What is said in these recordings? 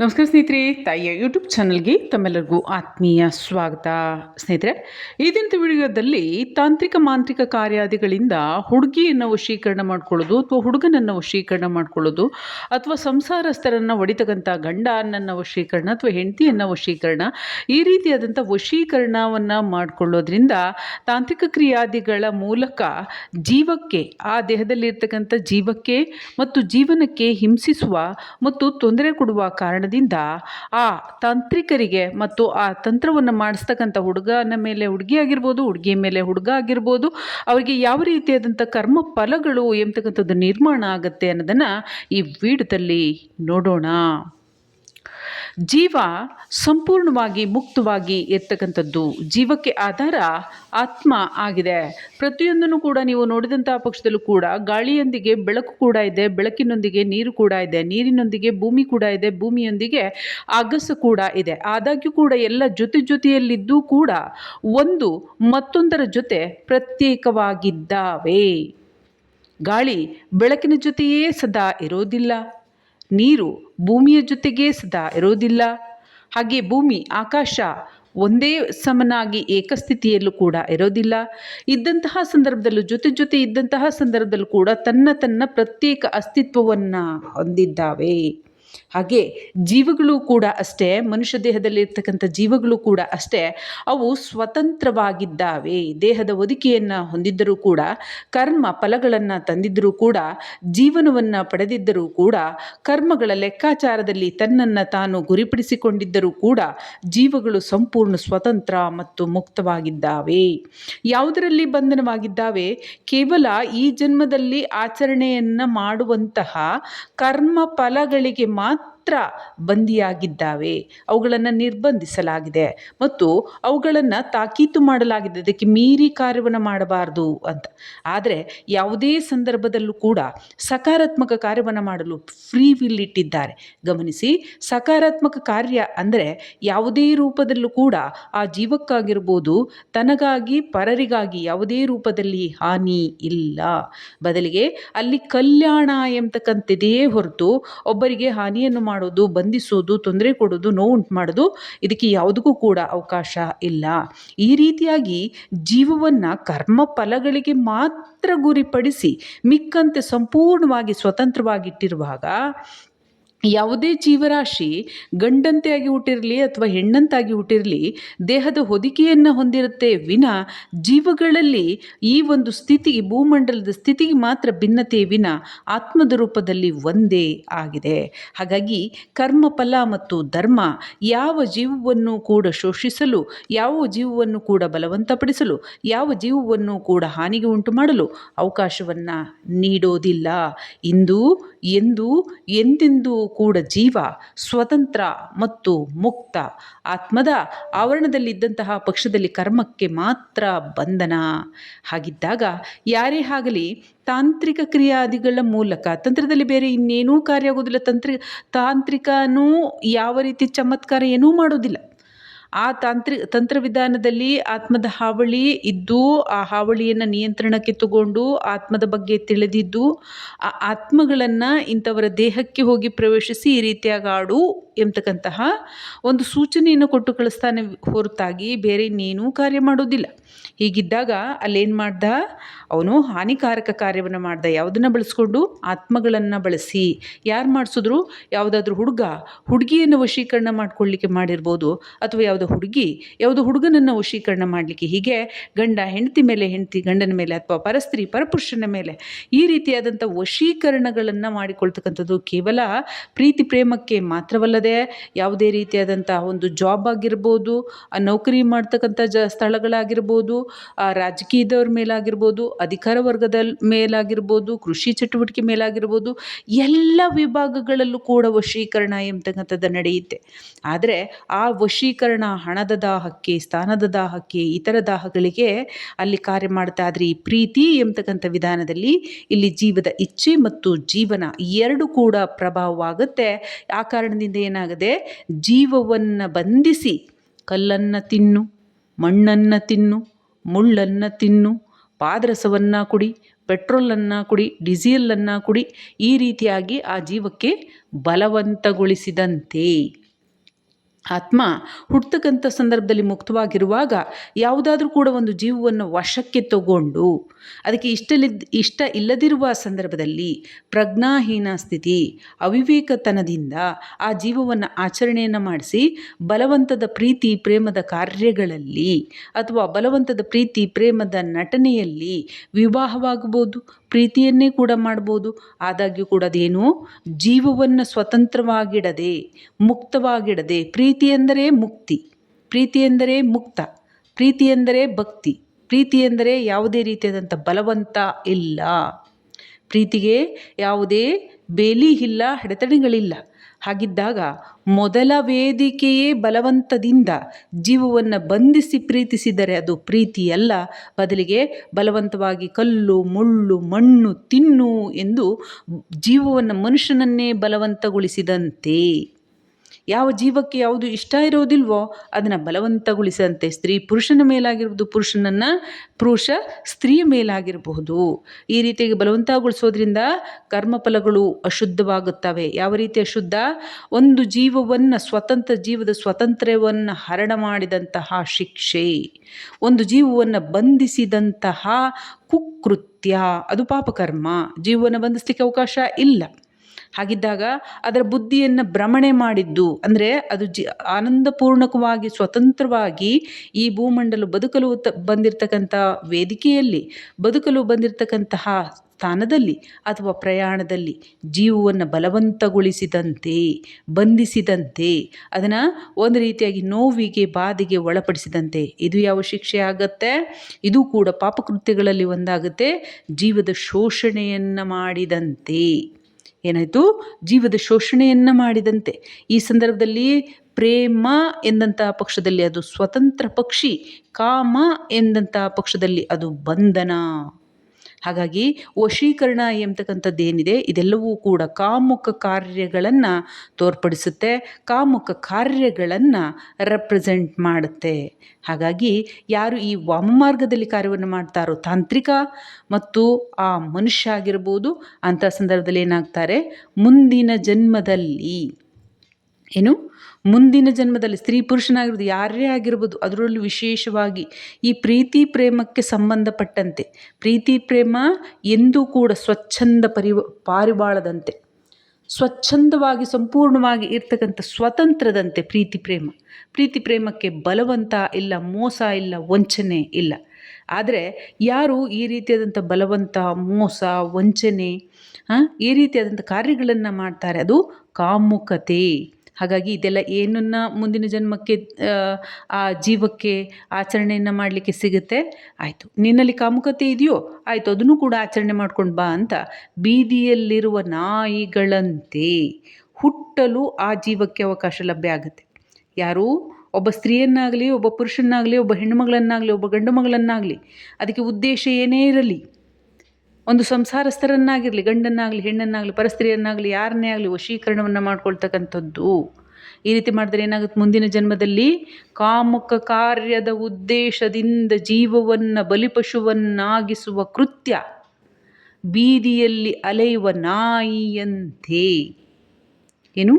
ನಮಸ್ಕಾರ ಸ್ನೇಹಿತರೆ, ತಾಯಿಯ ಯೂಟ್ಯೂಬ್ ಚಾನಲ್ಗೆ ತಮ್ಮೆಲ್ಲರಿಗೂ ಆತ್ಮೀಯ ಸ್ವಾಗತ. ಸ್ನೇಹಿತರೆ, ಈ ದಿನದ ವಿಡಿಯೋದಲ್ಲಿ ತಾಂತ್ರಿಕ ಮಾಂತ್ರಿಕ ಕಾರ್ಯಾದಿಗಳಿಂದ ಹುಡುಗಿಯನ್ನು ವಶೀಕರಣ ಮಾಡ್ಕೊಳ್ಳೋದು ಅಥವಾ ಹುಡುಗನನ್ನು ವಶೀಕರಣ ಮಾಡ್ಕೊಳ್ಳೋದು ಅಥವಾ ಸಂಸಾರಸ್ಥರನ್ನು ಹೊಡಿತಕ್ಕಂಥ ಗಂಡನನ್ನು ವಶೀಕರಣ ಅಥವಾ ಹೆಂಡತಿಯನ್ನು ವಶೀಕರಣ ಈ ರೀತಿಯಾದಂಥ ವಶೀಕರಣವನ್ನು ಮಾಡಿಕೊಳ್ಳೋದ್ರಿಂದ ತಾಂತ್ರಿಕ ಕ್ರಿಯಾದಿಗಳ ಮೂಲಕ ಜೀವಕ್ಕೆ, ಆ ದೇಹದಲ್ಲಿರ್ತಕ್ಕಂಥ ಜೀವಕ್ಕೆ ಮತ್ತು ಜೀವನಕ್ಕೆ ಹಿಂಸಿಸುವ ಮತ್ತು ತೊಂದರೆ ಕೊಡುವ ಕಾರಣದಿಂದ ಆ ತಾಂತ್ರಿಕರಿಗೆ ಮತ್ತು ಆ ತಂತ್ರವನ್ನು ಮಾಡಿಸ್ತಕ್ಕಂಥ ಹುಡುಗನ ಮೇಲೆ ಹುಡುಗಿ ಆಗಿರ್ಬೋದು ಹುಡುಗಿ ಮೇಲೆ ಹುಡುಗ ಆಗಿರ್ಬೋದು, ಅವರಿಗೆ ಯಾವ ರೀತಿಯಾದಂಥ ಕರ್ಮ ಫಲಗಳು ಎಂಬತಕ್ಕಂಥದ್ದು ನಿರ್ಮಾಣ ಆಗುತ್ತೆ ಅನ್ನೋದನ್ನು ಈ ವಿಡಿಯೋದಲ್ಲಿ ನೋಡೋಣ. ಜೀವ ಸಂಪೂರ್ಣವಾಗಿ ಮುಕ್ತವಾಗಿ ಇರ್ತಕ್ಕಂಥದ್ದು ಜೀವಕ್ಕೆ ಆಧಾರ ಆತ್ಮ ಆಗಿದೆ. ಪ್ರತಿಯೊಂದನ್ನು ಕೂಡ ನೀವು ನೋಡಿದಂಥ ಪಕ್ಷದಲ್ಲೂ ಕೂಡ ಗಾಳಿಯೊಂದಿಗೆ ಬೆಳಕು ಕೂಡ ಇದೆ, ಬೆಳಕಿನೊಂದಿಗೆ ನೀರು ಕೂಡ ಇದೆ, ನೀರಿನೊಂದಿಗೆ ಭೂಮಿ ಕೂಡ ಇದೆ, ಭೂಮಿಯೊಂದಿಗೆ ಅಗಸ ಕೂಡ ಇದೆ. ಆದಾಗ್ಯೂ ಕೂಡ ಎಲ್ಲ ಜೊತೆ ಜೊತೆಯಲ್ಲಿದ್ದೂ ಕೂಡ ಒಂದು ಮತ್ತೊಂದರ ಜೊತೆ ಪ್ರತ್ಯೇಕವಾಗಿದ್ದಾವೆ. ಗಾಳಿ ಬೆಳಕಿನ ಜೊತೆಯೇ ಸದಾ ಇರೋದಿಲ್ಲ. ನೀರು ಭೂಮಿಯ ಜೊತೆಗೆ ಸದಾ ಇರೋದಿಲ್ಲ ಹಾಗೆ ಭೂಮಿ, ಆಕಾಶ ಒಂದೇ ಸಮನಾಗಿ ಏಕಸ್ಥಿತಿಯಲ್ಲೂ ಕೂಡ ಇರೋದಿಲ್ಲ ಇದ್ದಂತಹ ಸಂದರ್ಭದಲ್ಲೂ, ಜೊತೆ ಜೊತೆ ಇದ್ದಂತಹ ಸಂದರ್ಭದಲ್ಲೂ ಕೂಡ ತನ್ನ ತನ್ನ ಪ್ರತ್ಯೇಕ ಅಸ್ತಿತ್ವವನ್ನು ಹೊಂದಿದ್ದಾವೆ. ಹಾಗೆ ಜೀವಗಳು ಕೂಡ ಅಷ್ಟೇ, ಮನುಷ್ಯ ದೇಹದಲ್ಲಿ ಇರ್ತಕ್ಕಂಥ ಜೀವಗಳು ಕೂಡ ಅಷ್ಟೇ, ಅವು ಸ್ವತಂತ್ರವಾಗಿದ್ದಾವೆ. ದೇಹದ ಒದಿಕೆಯನ್ನು ಹೊಂದಿದ್ದರೂ ಕೂಡ, ಕರ್ಮ ಫಲಗಳನ್ನು ತಂದಿದ್ದರೂ ಕೂಡ, ಜೀವನವನ್ನು ಪಡೆದಿದ್ದರೂ ಕೂಡ, ಕರ್ಮಗಳ ಲೆಕ್ಕಾಚಾರದಲ್ಲಿ ತನ್ನನ್ನು ತಾನು ಗುರಿಪಡಿಸಿಕೊಂಡಿದ್ದರೂ ಕೂಡ, ಜೀವಗಳು ಸಂಪೂರ್ಣ ಸ್ವತಂತ್ರ ಮತ್ತು ಮುಕ್ತವಾಗಿದ್ದಾವೆ. ಯಾವುದರಲ್ಲಿ ಬಂಧನವಾಗಿದ್ದಾವೆ? ಕೇವಲ ಈ ಜನ್ಮದಲ್ಲಿ ಆಚರಣೆಯನ್ನು ಮಾಡುವಂತಹ ಕರ್ಮ ಫಲಗಳಿಗೆ format ಮಾತ್ರ ಬಂದಿಯಾಗಿದ್ದಾವೆ. ಅವುಗಳನ್ನು ನಿರ್ಬಂಧಿಸಲಾಗಿದೆ. ಮತ್ತು ಅವುಗಳನ್ನು ತಾಕೀತು ಮಾಡಲಾಗಿದೆ. ಅದಕ್ಕೆ ಮೀರಿ ಕಾರ್ಯವನ್ನು ಮಾಡಬಾರ್ದು ಅಂತ. ಆದರೆ ಯಾವುದೇ ಸಂದರ್ಭದಲ್ಲೂ ಕೂಡ ಸಕಾರಾತ್ಮಕ ಕಾರ್ಯವನ್ನು ಮಾಡಲು ಫ್ರೀ ವಿಲ್ ಇಟ್ಟಿದ್ದಾರೆ. ಗಮನಿಸಿ, ಸಕಾರಾತ್ಮಕ ಕಾರ್ಯ ಅಂದರೆ ಯಾವುದೇ ರೂಪದಲ್ಲೂ ಕೂಡ ಆ ಜೀವಕ್ಕಾಗಿರ್ಬೋದು, ತನಗಾಗಿ, ಪರರಿಗಾಗಿ ಯಾವುದೇ ರೂಪದಲ್ಲಿ ಹಾನಿ ಇಲ್ಲ. ಬದಲಿಗೆ ಅಲ್ಲಿ ಕಲ್ಯಾಣ ಎಂಬತಕ್ಕಂಥದ್ದೇ ಹೊರತು ಒಬ್ಬರಿಗೆ ಹಾನಿಯನ್ನು ಮಾಡೋದು, ಬಂಧಿಸೋದು, ತೊಂದರೆ ಕೊಡೋದು ನೋವುಂಟು ಮಾಡೋದು ಇದಕ್ಕೆ ಯಾವುದಕ್ಕೂ ಕೂಡ ಅವಕಾಶ ಇಲ್ಲ. ಈ ರೀತಿಯಾಗಿ ಜೀವವನ್ನು ಕರ್ಮ ಫಲಗಳಿಗೆ ಮಾತ್ರ ಗುರಿಪಡಿಸಿ, ಮಿಕ್ಕಂತೆ ಸಂಪೂರ್ಣವಾಗಿ ಸ್ವತಂತ್ರವಾಗಿಟ್ಟಿರುವಾಗ ಯಾವುದೇ ಜೀವರಾಶಿ ಗಂಡಂತೆ ಆಗಿ ಹುಟ್ಟಿರಲಿ ಅಥವಾ ಹೆಣ್ಣಂತಾಗಿ ಹುಟ್ಟಿರಲಿ, ದೇಹದ ಹೊದಿಕೆಯನ್ನು ಹೊಂದಿರುತ್ತೆ ವಿನ ಜೀವಗಳಲ್ಲಿ ಈ ಒಂದು ಸ್ಥಿತಿ ಭೂಮಂಡಲದ ಸ್ಥಿತಿಗೆ ಮಾತ್ರ ಭಿನ್ನತೆ ವಿನ ಆತ್ಮದ ರೂಪದಲ್ಲಿ ಒಂದೇ ಆಗಿದೆ. ಹಾಗಾಗಿ ಕರ್ಮ ಮತ್ತು ಧರ್ಮ ಯಾವ ಜೀವವನ್ನು ಕೂಡ ಶೋಷಿಸಲು, ಯಾವ ಜೀವವನ್ನು ಕೂಡ ಬಲವಂತಪಡಿಸಲು, ಯಾವ ಜೀವವನ್ನು ಕೂಡ ಹಾನಿಗೆ ಉಂಟು ಮಾಡಲು ಅವಕಾಶವನ್ನು ನೀಡೋದಿಲ್ಲ. ಇಂದು, ಎಂದು, ಎಂದೆಂದೂ ಕೂಡ ಜೀವ, ಸ್ವತಂತ್ರ ಮತ್ತು ಮುಕ್ತ. ಆತ್ಮದ ಆವರಣದಲ್ಲಿದ್ದಂತಹ ಪಕ್ಷದಲ್ಲಿ ಕರ್ಮಕ್ಕೆ ಮಾತ್ರ ಬಂಧನ. ಹಾಗಿದ್ದಾಗ ಯಾರೇ ಆಗಲಿ ತಾಂತ್ರಿಕ ಕ್ರಿಯಾದಿಗಳ ಮೂಲಕ, ತಂತ್ರದಲ್ಲಿ ಬೇರೆ ಇನ್ನೇನೂ ಕಾರ್ಯ ಆಗೋದಿಲ್ಲ ತಂತ್ರಿ, ತಾಂತ್ರಿಕನೂ ಯಾವ ರೀತಿ ಚಮತ್ಕಾರ ಏನೂ ಮಾಡೋದಿಲ್ಲ. ಆ ತಾಂತ್ರಿ, ತಂತ್ರವಿಧಾನದಲ್ಲಿ ಆತ್ಮದ ಹಾವಳಿ ಇದ್ದು, ಆ ಹಾವಳಿಯನ್ನು ನಿಯಂತ್ರಣಕ್ಕೆ ತಗೊಂಡು ಆತ್ಮದ ಬಗ್ಗೆ ತಿಳಿದಿದ್ದು, ಆ ಆತ್ಮಗಳನ್ನು ಇಂಥವರ ದೇಹಕ್ಕೆ ಹೋಗಿ ಪ್ರವೇಶಿಸಿ ಈ ರೀತಿಯಾಗಿ ಆಡು ಎಂಬತಕ್ಕಂತಹ ಒಂದು ಸೂಚನೆಯನ್ನು ಕೊಟ್ಟು ಕಳಿಸ್ತಾನೆ ಹೊರತಾಗಿ ಬೇರೆ ಇನ್ನೇನೂ ಕಾರ್ಯ ಮಾಡೋದಿಲ್ಲ. ಹೀಗಿದ್ದಾಗ ಅಲ್ಲೇನು ಮಾಡ್ದ? ಅವನು ಹಾನಿಕಾರಕ ಕಾರ್ಯವನ್ನು ಮಾಡ್ದ. ಯಾವುದನ್ನು ಬಳಸ್ಕೊಂಡು? ಆತ್ಮಗಳನ್ನು ಬಳಸಿ. ಯಾರು ಮಾಡಿಸಿದ್ರು? ಯಾವುದಾದ್ರೂ ಹುಡುಗ. ಹುಡುಗಿಯನ್ನು ವಶೀಕರಣ ಮಾಡ್ಕೊಳ್ಳಿಕ್ಕೆ ಮಾಡಿರ್ಬೋದು. ಅಥವಾ ಯಾವುದೋ ಹುಡುಗಿ. ಯಾವುದೋ ಹುಡುಗನನ್ನು ವಶೀಕರಣ ಮಾಡಲಿಕ್ಕೆ. ಹೀಗೆ ಗಂಡ ಹೆಂಡತಿ ಮೇಲೆ ಹೆಂಡತಿ, ಗಂಡನ ಮೇಲೆ ಅಥವಾ ಪರಸ್ತ್ರೀ, ಪರಪುರುಷನ ಮೇಲೆ ಈ ರೀತಿಯಾದಂಥ ವಶೀಕರಣಗಳನ್ನು ಮಾಡಿಕೊಳ್ತಕ್ಕಂಥದ್ದು ಕೇವಲ ಪ್ರೀತಿ, ಪ್ರೇಮಕ್ಕೆ ಮಾತ್ರವಲ್ಲದೆ ಯಾವುದೇ ರೀತಿಯಾದಂಥ ಒಂದು ಜಾಬ್ ಆಗಿರ್ಬೋದು ನೌಕರಿ ಮಾಡ್ತಕ್ಕಂಥ ಜ, ಸ್ಥಳಗಳಾಗಿರ್ಬೋದು ರಾಜಕೀಯದವ್ರ ಮೇಲಾಗಿರ್ಬೋದು, ಅಧಿಕಾರ ವರ್ಗದ ಮೇಲಾಗಿರ್ಬೋದು, ಕೃಷಿ ಚಟುವಟಿಕೆ ಮೇಲಾಗಿರ್ಬೋದು, ಎಲ್ಲ ವಿಭಾಗಗಳಲ್ಲೂ ಕೂಡ ವಶೀಕರಣ ಎಂಬತಕ್ಕಂಥದ್ದು ನಡೆಯುತ್ತೆ. ಆದರೆ ಆ ವಶೀಕರಣ ಹಣದ ದಾಹಕ್ಕೆ, ಸ್ಥಾನದ ದಾಹಕ್ಕೆ, ಇತರ ದಾಹಗಳಿಗೆ ಅಲ್ಲಿ ಕಾರ್ಯ ಮಾಡ್ತಾ ಆದರೆ ಈ ಪ್ರೀತಿ ಎಂಬತಕ್ಕಂಥ ವಿಧಾನದಲ್ಲಿ ಇಲ್ಲಿ ಜೀವದ ಇಚ್ಛೆ ಮತ್ತು ಜೀವನ ಎರಡು ಕೂಡ ಪ್ರಭಾವವಾಗುತ್ತೆ. ಆ ಕಾರಣದಿಂದ ಏನಾಗದೆ ಜೀವವನ್ನು ಬಂಧಿಸಿ ಕಲ್ಲನ್ನು ತಿನ್ನು, ಮಣ್ಣನ್ನು ತಿನ್ನು, ಮುಳ್ಳನ್ನು ತಿನ್ನು, ಪಾದರಸವನ್ನು ಕುಡಿ, ಪೆಟ್ರೋಲನ್ನು ಕುಡಿ, ಡೀಸೆಲನ್ನು ಕುಡಿ ಈ ರೀತಿಯಾಗಿ ಆ ಜೀವಕ್ಕೆ ಬಲವಂತಗೊಳಿಸಿದಂತೆ. ಆತ್ಮ ಹುಟ್ಟತಕ್ಕಂಥ ಸಂದರ್ಭದಲ್ಲಿ ಮುಕ್ತವಾಗಿರುವಾಗ ಯಾವುದಾದ್ರೂ ಕೂಡ ಒಂದು ಜೀವವನ್ನು ವಶಕ್ಕೆ ತಗೊಂಡು ಅದಕ್ಕೆ ಇಷ್ಟಲಿದ್ದ ಇಷ್ಟ ಇಲ್ಲದಿರುವ ಸಂದರ್ಭದಲ್ಲಿ ಪ್ರಜ್ಞಾಹೀನ ಸ್ಥಿತಿ, ಅವಿವೇಕತನದಿಂದ ಆ ಜೀವವನ್ನು ಆಚರಣೆಯನ್ನು ಮಾಡಿಸಿ ಬಲವಂತದ ಪ್ರೀತಿ, ಪ್ರೇಮದ ಕಾರ್ಯಗಳಲ್ಲಿ ಅಥವಾ ಬಲವಂತದ ಪ್ರೀತಿ, ಪ್ರೇಮದ ನಟನೆಯಲ್ಲಿ ವಿವಾಹವಾಗಬಹುದು ಪ್ರೀತಿಯನ್ನೇ ಕೂಡ ಮಾಡ್ಬೋದು. ಆದಾಗ್ಯೂ ಕೂಡ ಅದೇನು? ಜೀವವನ್ನು ಸ್ವತಂತ್ರವಾಗಿಡದೆ, ಮುಕ್ತವಾಗಿಡದೆ, ಪ್ರೀತಿ ಎಂದರೆ ಮುಕ್ತಿ, ಪ್ರೀತಿ ಎಂದರೆ ಮುಕ್ತ, ಪ್ರೀತಿ ಎಂದರೆ ಭಕ್ತಿ, ಪ್ರೀತಿ ಎಂದರೆ ಯಾವುದೇ ರೀತಿಯಾದಂಥ ಬಲವಂತ ಇಲ್ಲ. ಪ್ರೀತಿಗೆ ಯಾವುದೇ ಬೇಲಿ ಇಲ್ಲ ಅಡೆತಡೆಗಳಿಲ್ಲ ಹಾಗಿದ್ದಾಗ ಮೊದಲ ವೇದಿಕೆಯೇ ಬಲವಂತದಿಂದ ಜೀವವನ್ನು ಬಂಧಿಸಿ ಪ್ರೀತಿಸಿದರೆ ಅದು ಪ್ರೀತಿಯಲ್ಲ. ಬದಲಿಗೆ ಬಲವಂತವಾಗಿ ಕಲ್ಲು, ಮುಳ್ಳು, ಮಣ್ಣು ತಿನ್ನು ಎಂದು ಜೀವವನ್ನು ಮನುಷ್ಯನನ್ನೇ ಬಲವಂತಗೊಳಿಸಿದಂತೆ. ಯಾವ ಜೀವಕ್ಕೆ ಯಾವುದು ಇಷ್ಟ ಇರೋದಿಲ್ವೋ ಅದನ್ನು ಬಲವಂತಗೊಳಿಸಂತೆ ಸ್ತ್ರೀ ಪುರುಷನ ಮೇಲಾಗಿರ್ಬೋದು ಪುರುಷನನ್ನು ಪುರುಷ ಸ್ತ್ರೀಯ ಮೇಲಾಗಿರಬಹುದು. ಈ ರೀತಿಯಾಗಿ ಬಲವಂತಗೊಳಿಸೋದ್ರಿಂದ ಕರ್ಮಫಲಗಳು ಅಶುದ್ಧವಾಗುತ್ತವೆ. ಯಾವ ರೀತಿ ಅಶುದ್ಧ? ಒಂದು ಜೀವವನ್ನು ಸ್ವತಂತ್ರ ಜೀವದ ಸ್ವತಂತ್ರವನ್ನು ಹರಣ ಮಾಡಿದಂತಹ ಶಿಕ್ಷೆ. ಒಂದು ಜೀವವನ್ನು ಬಂಧಿಸಿದಂತಹ ಕುಕೃತ್ಯ. ಅದು ಪಾಪಕರ್ಮ. ಜೀವವನ್ನು ಬಂಧಿಸಲಿಕ್ಕೆ ಅವಕಾಶ ಇಲ್ಲ. ಹಾಗಿದ್ದಾಗ ಅದರ ಬುದ್ಧಿಯನ್ನು ಭ್ರಮಣೆ ಮಾಡಿದ್ದು, ಅಂದರೆ ಅದು ಜಿ, ಆನಂದಪೂರ್ಣಕವಾಗಿ ಸ್ವತಂತ್ರವಾಗಿ ಈ ಭೂಮಂಡಲ ಬದುಕಲು ತ ಬಂದಿರತಕ್ಕಂಥ ವೇದಿಕೆಯಲ್ಲಿ, ಬದುಕಲು ಬಂದಿರತಕ್ಕಂತಹ ಸ್ಥಾನದಲ್ಲಿ ಅಥವಾ ಪ್ರಯಾಣದಲ್ಲಿ ಜೀವವನ್ನು ಬಲವಂತಗೊಳಿಸಿದಂತೆ, ಬಂಧಿಸಿದಂತೆ, ಅದನ್ನು ಒಂದು ರೀತಿಯಾಗಿ ನೋವಿಗೆ, ಬಾಧೆಗೆ ಒಳಪಡಿಸಿದಂತೆ ಇದು ಯಾವ ಶಿಕ್ಷೆ ಆಗತ್ತೆ? ಇದು ಕೂಡ ಪಾಪಕೃತ್ಯಗಳಲ್ಲಿ ಒಂದಾಗುತ್ತೆ, ಜೀವದ ಶೋಷಣೆಯನ್ನು ಮಾಡಿದಂತೆ. ಏನಾಯಿತು? ಜೀವದ ಶೋಷಣೆಯನ್ನು ಮಾಡಿದಂತೆ. ಈ ಸಂದರ್ಭದಲ್ಲಿ ಪ್ರೇಮ ಎಂದಂತಹ ಪಕ್ಷದಲ್ಲಿ ಅದು ಸ್ವತಂತ್ರ ಪಕ್ಷಿ, ಕಾಮ ಎಂದಂತಹ ಪಕ್ಷದಲ್ಲಿ ಅದು ಬಂಧನ. ಹಾಗಾಗಿ ವಶೀಕರಣ ಎಂಬತಕ್ಕಂಥದ್ದು ಏನಿದೆ, ಇದೆಲ್ಲವೂ ಕೂಡ ಕಾಮುಕ ಕಾರ್ಯಗಳನ್ನು ತೋರ್ಪಡಿಸುತ್ತೆ, ಕಾಮುಕ ಕಾರ್ಯಗಳನ್ನು ರೆಪ್ರೆಸೆಂಟ್ ಮಾಡುತ್ತೆ. ಹಾಗಾಗಿ ಯಾರು ಈ ವಾಮಮಾರ್ಗದಲ್ಲಿ ಕಾರ್ಯವನ್ನು ಮಾಡ್ತಾರೋ ತಾಂತ್ರಿಕ ಮತ್ತು ಆ ಮನುಷ್ಯ ಆಗಿರ್ಬೋದು ಅಂಥ ಸಂದರ್ಭದಲ್ಲಿ ಏನಾಗ್ತಾರೆ, ಮುಂದಿನ ಜನ್ಮದಲ್ಲಿ ಏನು? ಮುಂದಿನ ಜನ್ಮದಲ್ಲಿ ಸ್ತ್ರೀ ಪುರುಷನಾಗಿರ್ಬೋದು ಯಾರೇ ಆಗಿರ್ಬೋದು, ಅದರಲ್ಲೂ ವಿಶೇಷವಾಗಿ ಈ ಪ್ರೀತಿ ಪ್ರೇಮಕ್ಕೆ ಸಂಬಂಧಪಟ್ಟಂತೆ, ಪ್ರೀತಿ ಪ್ರೇಮ ಎಂದೂ ಕೂಡ ಸ್ವಚ್ಛಂದ ಪರಿವ, ಪಾರಿವಾಳದಂತೆ, ಸ್ವಚ್ಛಂದವಾಗಿ ಸಂಪೂರ್ಣವಾಗಿ ಇರ್ತಕ್ಕಂಥ ಸ್ವತಂತ್ರದಂತೆ ಪ್ರೀತಿ ಪ್ರೇಮ. ಪ್ರೀತಿ ಪ್ರೇಮಕ್ಕೆ ಬಲವಂತ ಇಲ್ಲ, ಮೋಸ ಇಲ್ಲ, ವಂಚನೆ ಇಲ್ಲ. ಆದರೆ ಯಾರು ಈ ರೀತಿಯಾದಂಥ ಬಲವಂತ, ಮೋಸ, ವಂಚನೆ ಈ ರೀತಿಯಾದಂಥ ಕಾರ್ಯಗಳನ್ನು ಮಾಡ್ತಾರೆ, ಅದು ಕಾಮುಕತೆ. ಹಾಗಾಗಿ ಇದೆಲ್ಲ ಏನನ್ನು ಮುಂದಿನ ಜನ್ಮಕ್ಕೆ, ಆ ಜೀವಕ್ಕೆ ಆಚರಣೆಯನ್ನು ಮಾಡಲಿಕ್ಕೆ ಸಿಗುತ್ತೆ. ಆಯಿತು. ನಿನ್ನಲ್ಲಿ ಕಾಮುಕತೆ ಇದೆಯೋ? ಆಯಿತು, ಅದನ್ನು ಕೂಡ ಆಚರಣೆ ಮಾಡ್ಕೊಂಡು ಬಾ ಅಂತ ಬೀದಿಯಲ್ಲಿರುವ ನಾಯಿಗಳಂತೆ ಹುಟ್ಟಲು ಆ ಜೀವಕ್ಕೆ ಅವಕಾಶ ಲಭ್ಯ ಆಗುತ್ತೆ. ಯಾರು? ಒಬ್ಬ ಸ್ತ್ರೀಯನ್ನಾಗಲಿ, ಒಬ್ಬ ಪುರುಷನ್ನಾಗಲಿ, ಒಬ್ಬ ಹೆಣ್ಣುಮಗಳನ್ನಾಗಲಿ, ಒಬ್ಬ ಗಂಡು ಮಗಳನ್ನಾಗಲಿ ಅದಕ್ಕೆ ಉದ್ದೇಶ ಏನೇ ಇರಲಿ. ಒಂದು ಸಂಸಾರಸ್ಥರನ್ನಾಗಿರಲಿ, ಗಂಡನ್ನಾಗಲಿ, ಹೆಣ್ಣನ್ನಾಗಲಿ, ಪರಸ್ತ್ರೀಯನ್ನಾಗಲಿ, ಯಾರನ್ನೇ ಆಗಲಿ ವಶೀಕರಣವನ್ನು ಮಾಡ್ಕೊಳ್ತಕ್ಕಂಥದ್ದು. ಈ ರೀತಿ ಮಾಡಿದ್ರೆ ಏನಾಗುತ್ತೆ? ಮುಂದಿನ ಜನ್ಮದಲ್ಲಿ ಕಾಮುಕ ಕಾರ್ಯದ ಉದ್ದೇಶದಿಂದ ಜೀವವನ್ನು ಬಲಿಪಶುವನ್ನಾಗಿಸುವ ಕೃತ್ಯ. ಬೀದಿಯಲ್ಲಿ ಅಲೆಯುವ ನಾಯಿಯಂತೆ. ಏನು?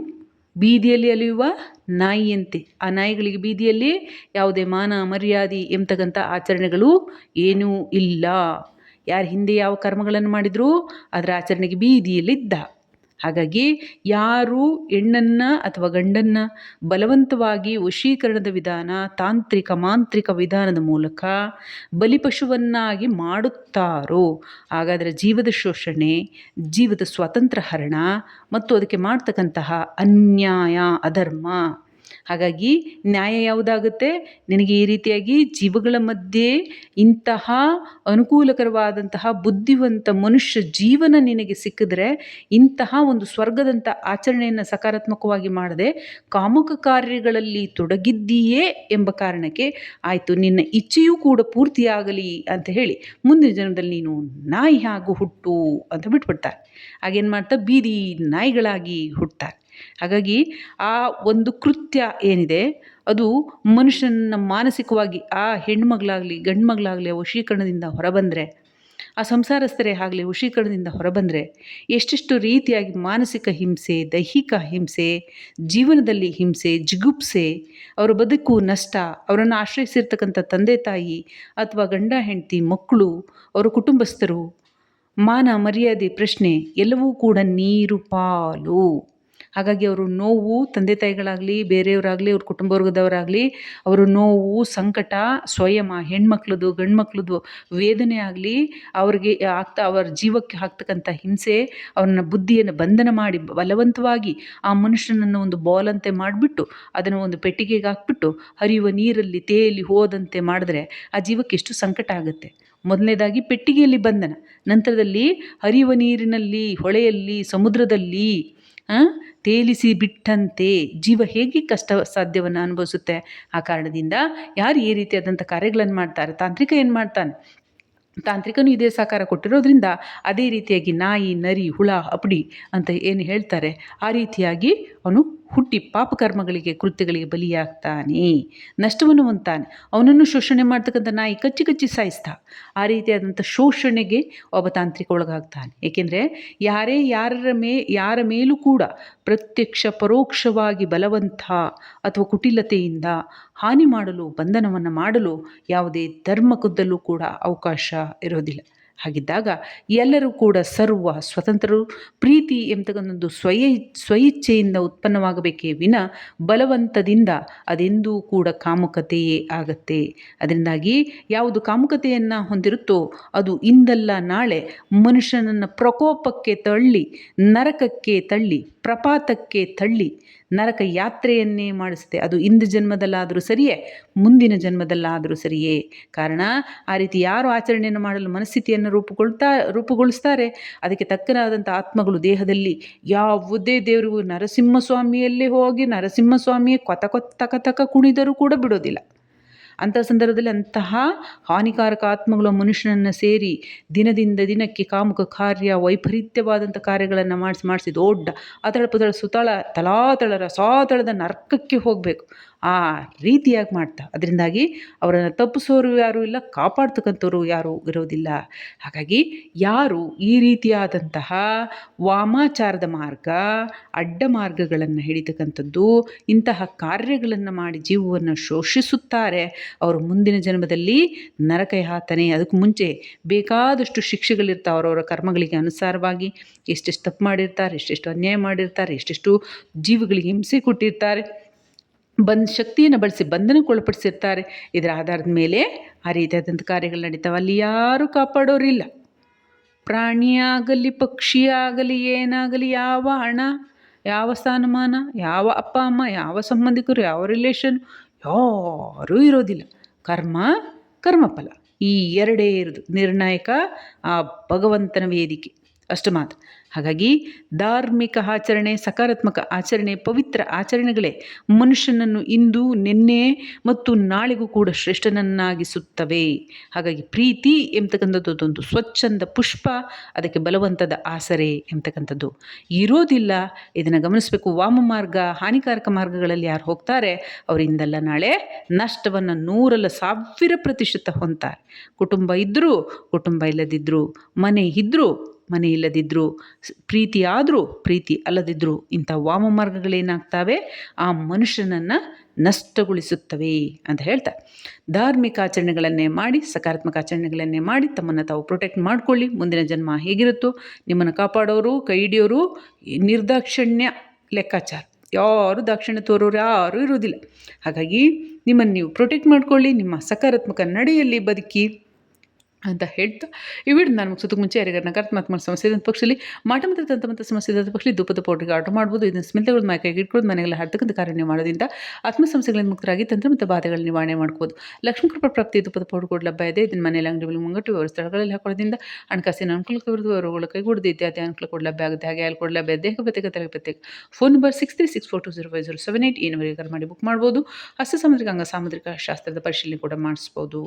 ಬೀದಿಯಲ್ಲಿ ಅಲೆಯುವ ನಾಯಿಯಂತೆ. ಆ ನಾಯಿಗಳಿಗೆ ಬೀದಿಯಲ್ಲಿ ಯಾವುದೇ ಮಾನ ಮರ್ಯಾದೆ ಎಂಬತಕ್ಕಂಥ ಆಚರಣೆಗಳು ಏನೂ ಇಲ್ಲ. ಯಾರು ಹಿಂದೆ ಯಾವ ಕರ್ಮಗಳನ್ನು ಮಾಡಿದರೂ, ಅದರ ಆಚರಣೆಗೆ ಬೀದಿಯಲ್ಲಿದ್ದ. ಹಾಗಾಗಿ ಯಾರು ಹೆಣ್ಣನ್ನು ಅಥವಾ ಗಂಡನ್ನು ಬಲವಂತವಾಗಿ ವಶೀಕರಣದ ವಿಧಾನ, ತಾಂತ್ರಿಕ, ಮಾಂತ್ರಿಕ ವಿಧಾನದ ಮೂಲಕ ಬಲಿಪಶುವನ್ನಾಗಿ ಮಾಡುತ್ತಾರೋ ಹಾಗಾದರೆ ಜೀವದ ಶೋಷಣೆ, ಜೀವದ ಸ್ವಾತಂತ್ರ್ಯ ಹರಣ ಮತ್ತು ಅದಕ್ಕೆ ಮಾಡ್ತಕ್ಕಂತಹ ಅನ್ಯಾಯ, ಅಧರ್ಮ ಹಾಗಾಗಿ ನ್ಯಾಯ ಯಾವುದಾಗುತ್ತೆ? ನಿನಗೆ ಈ ರೀತಿಯಾಗಿ ಜೀವಗಳ ಮಧ್ಯೆ ಇಂತಹ ಅನುಕೂಲಕರವಾದಂತಹ ಬುದ್ಧಿವಂತ ಮನುಷ್ಯ ಜೀವನ ನಿನಗೆ ಸಿಕ್ಕಿದ್ರೆ ಇಂತಹ ಒಂದು ಸ್ವರ್ಗದಂಥ ಆಚರಣೆಯನ್ನು ಸಕಾರಾತ್ಮಕವಾಗಿ ಮಾಡದೆ ಕಾಮುಕ ಕಾರ್ಯಗಳಲ್ಲಿ ತೊಡಗಿದ್ದೀಯೇ ಎಂಬ ಕಾರಣಕ್ಕೆ ಆಯಿತು, ನಿನ್ನ ಇಚ್ಛೆಯೂ ಕೂಡ ಪೂರ್ತಿಯಾಗಲಿ ಅಂತ ಹೇಳಿ ಮುಂದಿನ ಜನ್ಮದಲ್ಲಿ ನೀನು ನಾಯಿ ಹಾಗೂ ಹುಟ್ಟು ಅಂತ ಬಿಟ್ಬಿಡ್ತಾರೆ. ಹಾಗೇನು ಮಾಡ್ತಾ? ಬೀದಿ ನಾಯಿಗಳಾಗಿ ಹುಟ್ಟುತ್ತಾರೆ ಹಾಗಾಗಿ ಆ ಒಂದು ಕೃತ್ಯ ಏನಿದೆ, ಅದು ಮನುಷ್ಯನ ಮಾನಸಿಕವಾಗಿ, ಆ ಹೆಣ್ಮಗಳಾಗಲಿ ಗಂಡು ಮಗಳಾಗಲಿ ವಶೀಕರಣದಿಂದ ಹೊರಬಂದರೆ, ಆ ಸಂಸಾರಸ್ಥರೇ ಆಗಲಿ ವಶೀಕರಣದಿಂದ ಹೊರಬಂದರೆ, ಎಷ್ಟೆಷ್ಟು ರೀತಿಯಾಗಿ ಮಾನಸಿಕ ಹಿಂಸೆ, ದೈಹಿಕ ಹಿಂಸೆ, ಜೀವನದಲ್ಲಿ ಹಿಂಸೆ, ಜಿಗುಪ್ಸೆ, ಅವರ ಬದುಕು ನಷ್ಟ, ಅವರನ್ನು ಆಶ್ರಯಿಸಿರ್ತಕ್ಕಂಥ ತಂದೆ ತಾಯಿ ಅಥವಾ ಗಂಡ, ಹೆಂಡತಿ, ಮಕ್ಕಳು, ಅವರ ಕುಟುಂಬಸ್ಥರು, ಮಾನ ಮರ್ಯಾದೆ ಪ್ರಶ್ನೆ ಎಲ್ಲವೂ ಕೂಡ ನೀರು, ಪಾಲು. ಹಾಗಾಗಿ ಅವರು ನೋವು ತಂದೆ ತಾಯಿಗಳಾಗಲಿ, ಬೇರೆಯವರಾಗಲಿ, ಅವ್ರ ಕುಟುಂಬ ವರ್ಗದವರಾಗಲಿ ಅವರು ನೋವು, ಸಂಕಟ, ಸ್ವಯಂ ಹೆಣ್ಮಕ್ಳದ್ದು ಗಂಡು ಮಕ್ಳದ್ದು ವೇದನೆ ಆಗಲಿ, ಅವ್ರಿಗೆ ಆಗ್ತಾ, ಅವರ ಜೀವಕ್ಕೆ ಹಾಕ್ತಕ್ಕಂಥ ಹಿಂಸೆ, ಅವ್ರನ್ನ ಬುದ್ಧಿಯನ್ನು ಬಂಧನ ಮಾಡಿ ಬಲವಂತವಾಗಿ ಆ ಮನುಷ್ಯನನ್ನು ಒಂದು ಬಾಲಂತೆ ಮಾಡಿಬಿಟ್ಟು, ಅದನ್ನು ಒಂದು ಪೆಟ್ಟಿಗೆಗೆ ಹಾಕ್ಬಿಟ್ಟು, ಹರಿಯುವ ನೀರಲ್ಲಿ ತೇಲಿ ಹೋದಂತೆ ಮಾಡಿದ್ರೆ ಆ ಜೀವಕ್ಕೆ ಎಷ್ಟು ಸಂಕಟ ಆಗುತ್ತೆ. ಮೊದಲನೇದಾಗಿ ಪೆಟ್ಟಿಗೆಯಲ್ಲಿ ಬಂಧನ, ನಂತರದಲ್ಲಿ ಹರಿಯುವ ನೀರಿನಲ್ಲಿ, ಹೊಳೆಯಲ್ಲಿ, ಸಮುದ್ರದಲ್ಲಿ ತೇಲಿಸಿ ಬಿಟ್ಟಂತೆ ಜೀವ ಹೇಗೆ ಕಷ್ಟ ಸಾಧ್ಯವನ್ನು ಅನುಭವಿಸುತ್ತೆ? ಆ ಕಾರಣದಿಂದ ಯಾರು ಈ ರೀತಿಯಾದಂಥ ಕಾರ್ಯಗಳನ್ನು ಮಾಡ್ತಾರೆ? ತಾಂತ್ರಿಕ ಏನು ಮಾಡ್ತಾನೆ? ತಾಂತ್ರಿಕನು ಇದೇ ಸಾಕಾರ ಕೊಟ್ಟಿರೋದ್ರಿಂದ ಅದೇ ರೀತಿಯಾಗಿ ನಾಯಿ, ನರಿ, ಹುಳ ಅಪಡಿ ಅಂತ ಏನು ಹೇಳ್ತಾರೆ? ಆ ರೀತಿಯಾಗಿ ಅವನು ಹುಟ್ಟಿ ಪಾಪಕರ್ಮಗಳಿಗೆ, ಕೃತ್ಯಗಳಿಗೆ ಬಲಿಯಾಗ್ತಾನೆ. ನಷ್ಟವನ್ನು ಹೊಂತಾನೆ ಅವನನ್ನು ಶೋಷಣೆ ಮಾಡ್ತಕ್ಕಂಥ ನಾಯಿ ಕಚ್ಚಿ ಕಚ್ಚಿ ಸಾಯಿಸ್ತಾ, ಆ ರೀತಿಯಾದಂಥ ಶೋಷಣೆಗೆ ಒಬ್ಬ ತಾಂತ್ರಿಕ ಒಳಗಾಗ್ತಾನೆ. ಏಕೆಂದರೆ ಯಾರೇ ಯಾರರ ಮೇ, ಯಾರ ಮೇಲೂ ಕೂಡ ಪ್ರತ್ಯಕ್ಷ, ಪರೋಕ್ಷವಾಗಿ ಬಲವಂತ ಅಥವಾ ಕುಟಿಲತೆಯಿಂದ ಹಾನಿ ಮಾಡಲು, ಬಂಧನವನ್ನು ಮಾಡಲು ಯಾವುದೇ ಧರ್ಮಕದ್ದಲ್ಲೂ ಕೂಡ ಅವಕಾಶ ಇರೋದಿಲ್ಲ. ಹಾಗಿದ್ದಾಗ ಎಲ್ಲರೂ ಕೂಡ ಸರ್ವ ಸ್ವತಂತ್ರರು, ಪ್ರೀತಿ ಎಂಬತಕ್ಕಂಥದ್ದು ಸ್ವಯ, ಸ್ವಇಚ್ಛೆಯಿಂದ ಉತ್ಪನ್ನವಾಗಬೇಕೇ ವಿನ ಬಲವಂತದಿಂದ ಅದೆಂದೂ ಕೂಡ ಕಾಮುಕತೆಯೇ ಆಗತ್ತೆ. ಅದರಿಂದಾಗಿ ಯಾವುದು ಕಾಮುಕತೆಯನ್ನು ಹೊಂದಿರುತ್ತೋ ಅದು ಇಂದಲ್ಲ ನಾಳೆ ಮನುಷ್ಯನನ್ನು ಪ್ರಕೋಪಕ್ಕೆ ತಳ್ಳಿ, ನರಕಕ್ಕೆ ತಳ್ಳಿ, ಪ್ರಪಾತಕ್ಕೆ ತಳ್ಳಿ ನರಕ ಯಾತ್ರೆಯನ್ನೇ ಮಾಡಿಸುತ್ತೆ. ಅದು ಇಂದು ಜನ್ಮದಲ್ಲಾದರೂ ಸರಿಯೇ, ಮುಂದಿನ ಜನ್ಮದಲ್ಲಾದರೂ ಸರಿಯೇ. ಕಾರಣ, ಆ ರೀತಿ ಯಾರು ಆಚರಣೆಯನ್ನು ಮಾಡಲು ಮನಸ್ಥಿತಿಯನ್ನು ರೂಪುಗೊಳ್ತಾ, ರೂಪುಗೊಳಿಸ್ತಾರೆ, ಅದಕ್ಕೆ ತಕ್ಕನಾದಂಥ ಆತ್ಮಗಳು ದೇಹದಲ್ಲಿ ಯಾವುದೇ ದೇವರಿಗೂ ನರಸಿಂಹಸ್ವಾಮಿಯಲ್ಲೇ ಹೋಗಿ ನರಸಿಂಹಸ್ವಾಮಿಯೇ ಕೊತ ಕೊತ್ತ ತಕ ಕುಣಿದರೂ ಕೂಡ ಬಿಡೋದಿಲ್ಲ. ಅಂಥ ಸಂದರ್ಭದಲ್ಲಿ ಅಂತಹ ಹಾನಿಕಾರಕ ಆತ್ಮಗಳು ಮನುಷ್ಯನನ್ನು ಸೇರಿ ದಿನದಿಂದ ದಿನಕ್ಕೆ ಕಾಮುಕ ಕಾರ್ಯ, ವೈಪರೀತ್ಯವಾದಂಥ ಕಾರ್ಯಗಳನ್ನು ಮಾಡಿಸಿ ಮಾಡಿಸಿ ದೊಡ್ಡ ಅತಳ ಪದಳ ಸುತಳ, ತಲಾತಳ, ರಸಾತಳದ ನರ್ಕಕ್ಕೆ ಹೋಗಬೇಕು. ಆ ರೀತಿಯಾಗಿ ಮಾಡ್ತಾ. ಅದರಿಂದಾಗಿ ಅವರನ್ನು ತಪ್ಪಿಸೋರು ಯಾರು ಇಲ್ಲ, ಕಾಪಾಡ್ತಕ್ಕಂಥವ್ರು ಯಾರೂ ಇರೋದಿಲ್ಲ. ಹಾಗಾಗಿ ಯಾರು ಈ ರೀತಿಯಾದಂತಹ ವಾಮಾಚಾರದ ಮಾರ್ಗ, ಅಡ್ಡ ಮಾರ್ಗಗಳನ್ನು ಹಿಡಿತಕ್ಕಂಥದ್ದು, ಇಂತಹ ಕಾರ್ಯಗಳನ್ನು ಮಾಡಿ ಜೀವವನ್ನು ಶೋಷಿಸುತ್ತಾರೆ, ಅವರು ಮುಂದಿನ ಜನ್ಮದಲ್ಲಿ ನರಕಯಾತನೆ ಅದಕ್ಕೆ ಮುಂಚೆ ಬೇಕಾದಷ್ಟು ಶಿಕ್ಷೆಗಳಿರ್ತಾವೆ, ಅವರವರ ಕರ್ಮಗಳಿಗೆ ಅನುಸಾರವಾಗಿ. ಎಷ್ಟೆಷ್ಟು ತಪ್ಪು ಮಾಡಿರ್ತಾರೆ, ಎಷ್ಟೆಷ್ಟು ಅನ್ಯಾಯ ಮಾಡಿರ್ತಾರೆ, ಎಷ್ಟೆಷ್ಟು ಜೀವಗಳಿಗೆ ಹಿಂಸೆ ಕೊಟ್ಟಿರ್ತಾರೆ. ಬಂದ್ ಶಕ್ತಿಯನ್ನು ಬಳಸಿ ಬಂಧನಕ್ಕೊಳಪಡಿಸಿರ್ತಾರೆ. ಇದರ ಆಧಾರದ ಮೇಲೆ ಆ ರೀತಿಯಾದಂಥ ಕಾರ್ಯಗಳು ನಡೀತಾವೆ. ಅಲ್ಲಿ ಯಾರೂ ಕಾಪಾಡೋರಿಲ್ಲ. ಪ್ರಾಣಿಯಾಗಲಿ, ಪಕ್ಷಿಯಾಗಲಿ, ಏನಾಗಲಿ, ಯಾವ ಹಣ, ಯಾವ ಸ್ಥಾನಮಾನ, ಯಾವ ಅಪ್ಪ, ಅಮ್ಮ, ಯಾವ ಸಂಬಂಧಿಕರು, ಯಾವ ರಿಲೇಷನ್ ಯಾರೂ ಇರೋದಿಲ್ಲ. ಕರ್ಮ, ಕರ್ಮಫಲ. ಈ ಎರಡೇ ಇರೋದು. ನಿರ್ಣಾಯಕ ಆ ಭಗವಂತನ ವೇದಿಕೆ. ಅಷ್ಟು ಮಾತ್ರ. ಹಾಗಾಗಿ ಧಾರ್ಮಿಕ ಆಚರಣೆ, ಸಕಾರಾತ್ಮಕ ಆಚರಣೆ, ಪವಿತ್ರ ಆಚರಣೆಗಳೇ ಮನುಷ್ಯನನ್ನು ಇಂದು, ನಿನ್ನೆ ಮತ್ತು ನಾಳೆಗೂ ಕೂಡ ಶ್ರೇಷ್ಠನನ್ನಾಗಿಸುತ್ತವೆ. ಹಾಗಾಗಿ ಪ್ರೀತಿ ಎಂಬತಕ್ಕಂಥದ್ದು ಅದೊಂದು ಸ್ವಚ್ಛಂದ ಪುಷ್ಪ, ಅದಕ್ಕೆ ಬಲವಂತದ ಆಸರೆ ಎಂಬತಕ್ಕಂಥದ್ದು ಇರೋದಿಲ್ಲ, ಇದನ್ನು ಗಮನಿಸಬೇಕು. ವಾಮ ಮಾರ್ಗ, ಹಾನಿಕಾರಕ ಮಾರ್ಗಗಳಲ್ಲಿ ಯಾರು ಹೋಗ್ತಾರೆ, ಅವರಿಂದಲ್ಲ ನಾಳೆ ನಷ್ಟವನ್ನು ನೂರಲ್ಲ ಸಾವಿರ ಪ್ರತಿಶತ ಹೊಂತಾರೆ ಕುಟುಂಬ ಇದ್ದರೂ ಕುಟುಂಬ ಇಲ್ಲದಿದ್ದರೂ ಮನೆ ಇದ್ದರೂ ಮನೆ ಇಲ್ಲದಿದ್ದರೂ ಪ್ರೀತಿ ಆದರೂ ಪ್ರೀತಿ ಅಲ್ಲದಿದ್ದರೂ ಇಂಥ ವಾಮ ಮಾರ್ಗಗಳೇನಾಗ್ತವೆ ಆ ಮನುಷ್ಯನನ್ನು ನಷ್ಟಗೊಳಿಸುತ್ತವೆ ಅಂತ ಹೇಳ್ತಾರೆ ಧಾರ್ಮಿಕ ಆಚರಣೆಗಳನ್ನೇ ಮಾಡಿ, ಸಕಾರಾತ್ಮಕ ಆಚರಣೆಗಳನ್ನೇ ಮಾಡಿ ತಮ್ಮನ್ನು ತಾವು ಪ್ರೊಟೆಕ್ಟ್ ಮಾಡಿಕೊಳ್ಳಿ. ಮುಂದಿನ ಜನ್ಮ ಹೇಗಿರುತ್ತೋ, ನಿಮ್ಮನ್ನು ಕಾಪಾಡೋರು, ಕೈ ಹಿಡಿಯೋರು, ನಿರ್ದಾಕ್ಷಿಣ್ಯ ಲೆಕ್ಕಾಚಾರ. ಯಾರು ದಾಕ್ಷಿಣ್ಯ ತೋರೋರು, ಯಾರೂ ಇರೋದಿಲ್ಲ ಹಾಗಾಗಿ ನಿಮ್ಮನ್ನು ನೀವು ಪ್ರೊಟೆಕ್ಟ್ ಮಾಡ್ಕೊಳ್ಳಿ, ನಿಮ್ಮ ಸಕಾರಾತ್ಮಕ ನಡೆಯಲ್ಲಿ ಬದುಕಿ. ಅಂತ ಹೇಳ್ತಾ, ಈ ವಿಡಿಯೋ ನಾನು ಮುಗಿಸೋದಕ್ಕೆ ಮುಂಚೆ ಯಾರಿಗಾರ ನಕಾರಾತ್ಮಕ ಸಮಸ್ಯೆ ಇದ್ದಂಥ ಪಕ್ಷದಲ್ಲಿ ಮಾಟ ಮತ್ತು ತಂತಮಂತ ಸಮಸ್ಯೆ ಇದ್ದಂಥ ಪಕ್ಷದಲ್ಲಿ ಧೂಪದ ಪೌಡ್ರಿಗೆ ಆರ್ಡರ್ ಮಾಡ್ಬೋದು. ಇದನ್ನು ಸ್ಮಿತೆಗಳು ಕೈಗೆ ಇಟ್ಕೊಂಡು ಮನೆಗಳ ಹರ್ತಕ್ಕಂಥ ಕಾರ್ಯ ಮಾಡೋದ್ರಿಂದ ಆತ್ಮ ಸಮಸ್ಯೆಗಳಿಂದ ಮುಕ್ತರಾಗಿ ತಂತ್ರ ಮತ್ತು ಬಾಧೆಗಳ ನಿವಾರಣೆ ಮಾಡ್ಬೋದು. ಲಕ್ಷ್ಮೀ ಕೃಪಾ ಪ್ರಾಪ್ತಿ ಧೂಪದ ಪೌಡರ್ ಕೂಡ ಲಭ್ಯ ಇದೆ. ಇದನ್ನು ಮನೆಯಲ್ಲಿ ಅಂಗಡಿಗಳು ಮುಂಗಟ್ಟು ವ್ಯವಹಾರ ಸ್ಥಳಗಳಲ್ಲಿ ಹಾಕೋದ್ರಿಂದ ಹಣಕಾಸಿನ ಅನುಕೂಲಕ್ಕೆ ಅವರುಗಳ ಕೈಗೂಡದೆ ಇತ್ಯಾದಿ ಅನುಕೂಲ ಕೂಡ ಲಭ್ಯ ಆಗುತ್ತೆ. ಹಾಗೆ ಅಲ್ಲಿ ಕೂಡ ಲಭ್ಯ ದೇಹ ಪ್ರತ್ಯೇಕ, ತಲೆ ಪ್ರತ್ಯೇಕ. Phone number six three six four two zero five zero seven eight ಈ ನಂಬರಿಗೆ ಕರೆ ಮಾಡಿ ಬುಕ್ ಮಾಡ್ಬೋದು. ಹಸ್ತ ಸಾಮುದ್ರಿಕ ಅಂಗ ಸಾಮುದ್ರಿಕ ಶಾಸ್ತ್ರದ ಪರಿಶೀಲನೆ ಕೂಡ ಮಾಡಿಸ್ಬೋದು.